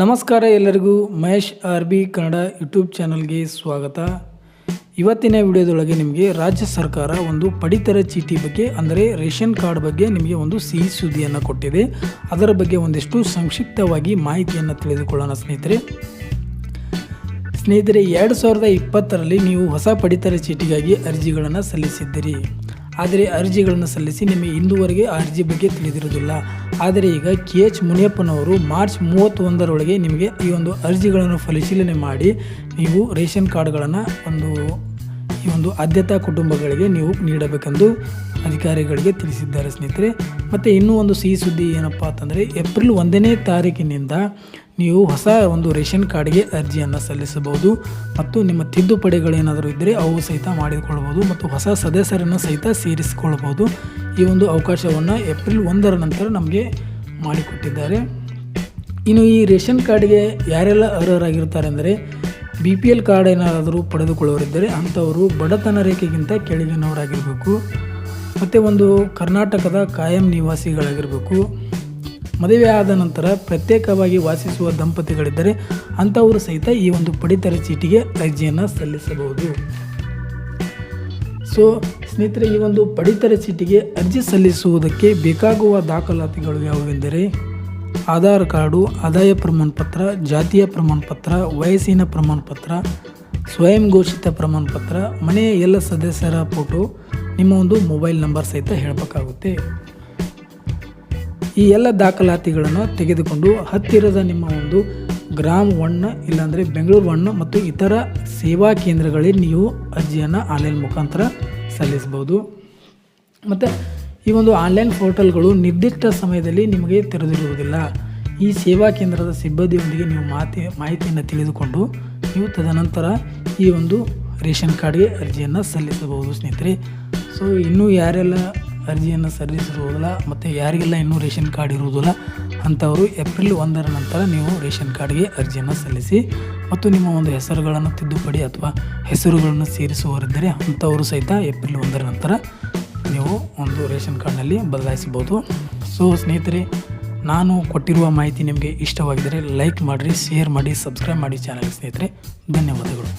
ನಮಸ್ಕಾರ ಎಲ್ಲರಿಗೂ Mahesh R B Kannada YouTube ಚಾನಲ್ಗೆ ಸ್ವಾಗತ. ಇವತ್ತಿನ ವಿಡಿಯೋದೊಳಗೆ ನಿಮಗೆ ರಾಜ್ಯ ಸರ್ಕಾರ ಒಂದು ಪಡಿತರ ಚೀಟಿ ಬಗ್ಗೆ, ಅಂದರೆ ರೇಷನ್ ಕಾರ್ಡ್ ಬಗ್ಗೆ ನಿಮಗೆ ಒಂದು ಸಿಹಿ ಸುದ್ದಿಯನ್ನು ಕೊಟ್ಟಿದೆ. ಅದರ ಬಗ್ಗೆ ಒಂದಿಷ್ಟು ಸಂಕ್ಷಿಪ್ತವಾಗಿ ಮಾಹಿತಿಯನ್ನು ತಿಳಿದುಕೊಳ್ಳೋಣ ಸ್ನೇಹಿತರೆ. ಸ್ನೇಹಿತರೆ, ಎರಡು ಸಾವಿರದ ಇಪ್ಪತ್ತರಲ್ಲಿ ನೀವು ಹೊಸ ಪಡಿತರ ಚೀಟಿಗಾಗಿ ಅರ್ಜಿಗಳನ್ನು ಸಲ್ಲಿಸಿದ್ದೀರಿ. ಆದರೆ ಅರ್ಜಿಗಳನ್ನು ಸಲ್ಲಿಸಿ ನಿಮಗೆ ಇಂದುವರೆಗೆ ಆ ಅರ್ಜಿ ಬಗ್ಗೆ ತಿಳಿದಿರುವುದಿಲ್ಲ. ಆದರೆ ಈಗ ಕೆ ಎಚ್ ಮುನಿಯಪ್ಪನವರು ಮಾರ್ಚ್ ಮೂವತ್ತೊಂದರೊಳಗೆ ನಿಮಗೆ ಈ ಒಂದು ಅರ್ಜಿಗಳನ್ನು ಪರಿಶೀಲನೆ ಮಾಡಿ ನೀವು ರೇಷನ್ ಕಾರ್ಡ್ಗಳನ್ನು ಒಂದು, ಈ ಒಂದು ಆದ್ಯತಾ ಕುಟುಂಬಗಳಿಗೆ ನೀವು ನೀಡಬೇಕೆಂದು ಅಧಿಕಾರಿಗಳಿಗೆ ತಿಳಿಸಿದ್ದಾರೆ ಸ್ನೇಹಿತರೆ. ಮತ್ತು ಇನ್ನೂ ಒಂದು ಸಿಹಿ ಸುದ್ದಿ ಏನಪ್ಪ ಅಂತಂದರೆ, ಏಪ್ರಿಲ್ ಒಂದನೇ ತಾರೀಕಿನಿಂದ ನೀವು ಹೊಸ ಒಂದು ರೇಷನ್ ಕಾರ್ಡ್ಗೆ ಅರ್ಜಿಯನ್ನು ಸಲ್ಲಿಸಬಹುದು ಮತ್ತು ನಿಮ್ಮ ತಿದ್ದುಪಡಿಗಳೇನಾದರೂ ಇದ್ದರೆ ಅವು ಸಹಿತ ಮಾಡಿಕೊಳ್ಬೋದು ಮತ್ತು ಹೊಸ ಸದಸ್ಯರನ್ನು ಸಹಿತ ಸೇರಿಸಿಕೊಳ್ಳಬಹುದು. ಈ ಒಂದು ಅವಕಾಶವನ್ನು ಏಪ್ರಿಲ್ ಒಂದರ ನಂತರ ನಮಗೆ ಮಾಡಿಕೊಟ್ಟಿದ್ದಾರೆ. ಇನ್ನು ಈ ರೇಷನ್ ಕಾರ್ಡ್ಗೆ ಯಾರೆಲ್ಲ ಅರ್ಹರಾಗಿರ್ತಾರೆ ಅಂದರೆ ಬಿ ಪಿ ಎಲ್ ಕಾರ್ಡ್ ಏನಾದರೂ ಪಡೆದುಕೊಳ್ಳೋರಿದ್ದರೆ ಅಂಥವರು ಬಡತನ ರೇಖೆಗಿಂತ ಕೆಳಗಿನವರಾಗಿರಬೇಕು. ಮತ್ತು ಒಂದು ಕರ್ನಾಟಕದ ಕಾಯಂ ನಿವಾಸಿಗಳಾಗಿರಬೇಕು. ಮದುವೆ ಆದ ನಂತರ ಪ್ರತ್ಯೇಕವಾಗಿ ವಾಸಿಸುವ ದಂಪತಿಗಳಿದ್ದರೆ ಅಂಥವರು ಸಹಿತ ಈ ಒಂದು ಪಡಿತರ ಚೀಟಿಗೆ ಅರ್ಜಿಯನ್ನು ಸಲ್ಲಿಸಬಹುದು. ಸೊ ಸ್ನೇಹಿತರೆ, ಈ ಒಂದು ಪಡಿತರ ಚೀಟಿಗೆ ಅರ್ಜಿ ಸಲ್ಲಿಸುವುದಕ್ಕೆ ಬೇಕಾಗುವ ದಾಖಲಾತಿಗಳು ಯಾವುವೆಂದರೆ ಆಧಾರ್ ಕಾರ್ಡು, ಆದಾಯ ಪ್ರಮಾಣಪತ್ರ, ಜಾತಿಯ ಪ್ರಮಾಣಪತ್ರ, ವಯಸ್ಸಿನ ಪ್ರಮಾಣಪತ್ರ, ಸ್ವಯಂ ಘೋಷಿತ ಪ್ರಮಾಣಪತ್ರ, ಮನೆಯ ಎಲ್ಲ ಸದಸ್ಯರ ಫೋಟೋ, ನಿಮ್ಮ ಒಂದು ಮೊಬೈಲ್ ನಂಬರ್ ಸಹಿತ ಹೇಳಬೇಕಾಗುತ್ತೆ. ಈ ಎಲ್ಲ ದಾಖಲಾತಿಗಳನ್ನು ತೆಗೆದುಕೊಂಡು ಹತ್ತಿರದ ನಿಮ್ಮ ಒಂದು ಗ್ರಾಮ ಒನ್ ಇಲ್ಲಾಂದರೆ ಬೆಂಗಳೂರು ಒನ್ ಮತ್ತು ಇತರ ಸೇವಾ ಕೇಂದ್ರಗಳಲ್ಲಿ ನೀವು ಅರ್ಜಿಯನ್ನು ಆನ್ಲೈನ್ ಮುಖಾಂತರ ಸಲ್ಲಿಸ್ಬೋದು ಮತ್ತು ಈ ಒಂದು ಆನ್ಲೈನ್ ಪೋರ್ಟಲ್ಗಳು ನಿರ್ದಿಷ್ಟ ಸಮಯದಲ್ಲಿ ನಿಮಗೆ ತೆರೆದಿರುವುದಿಲ್ಲ ಈ ಸೇವಾ ಕೇಂದ್ರದ ಸಿಬ್ಬಂದಿಯೊಂದಿಗೆ ನೀವು ಮಾತಿ, ಮಾಹಿತಿಯನ್ನು ತಿಳಿದುಕೊಂಡು ನೀವು ತದನಂತರ ಈ ಒಂದು ರೇಷನ್ ಕಾರ್ಡ್ಗೆ ಅರ್ಜಿಯನ್ನು ಸಲ್ಲಿಸಬಹುದು ಸ್ನೇಹಿತರೆ. ಸೊ ಇನ್ನೂ ಯಾರೆಲ್ಲ ಅರ್ಜಿಯನ್ನು ಸಲ್ಲಿಸಿರುವುದಿಲ್ಲ ಮತ್ತು ಯಾರಿಗೆಲ್ಲ ಇನ್ನೂ ರೇಷನ್ ಕಾರ್ಡ್ ಇರುವುದಿಲ್ಲ ಅಂಥವರು ಏಪ್ರಿಲ್ ಒಂದರ ನಂತರ ನೀವು ರೇಷನ್ ಕಾರ್ಡ್ಗೆ ಅರ್ಜಿಯನ್ನು ಸಲ್ಲಿಸಿ ಮತ್ತು ನಿಮ್ಮ ಒಂದು ಹೆಸರುಗಳನ್ನು ತಿದ್ದುಪಡಿ ಅಥವಾ ಹೆಸರುಗಳನ್ನು ಸೇರಿಸುವವರಿದ್ದರೆ ಅಂಥವರು ಸಹಿತ ಏಪ್ರಿಲ್ ಒಂದರ ನಂತರ ನೀವು ಒಂದು ರೇಷನ್ ಕಾರ್ಡ್ನಲ್ಲಿ ಬದಲಾಯಿಸಬಹುದು. ಸೊ ಸ್ನೇಹಿತರೆ, ನಾನು ಕೊಟ್ಟಿರುವ ಮಾಹಿತಿ ನಿಮಗೆ ಇಷ್ಟವಾಗಿದ್ದರೆ ಲೈಕ್ ಮಾಡಿರಿ, ಶೇರ್ ಮಾಡಿ, ಸಬ್ಸ್ಕ್ರೈಬ್ ಮಾಡಿ ಚಾನಲ್ ಸ್ನೇಹಿತರೆ. ಧನ್ಯವಾದಗಳು.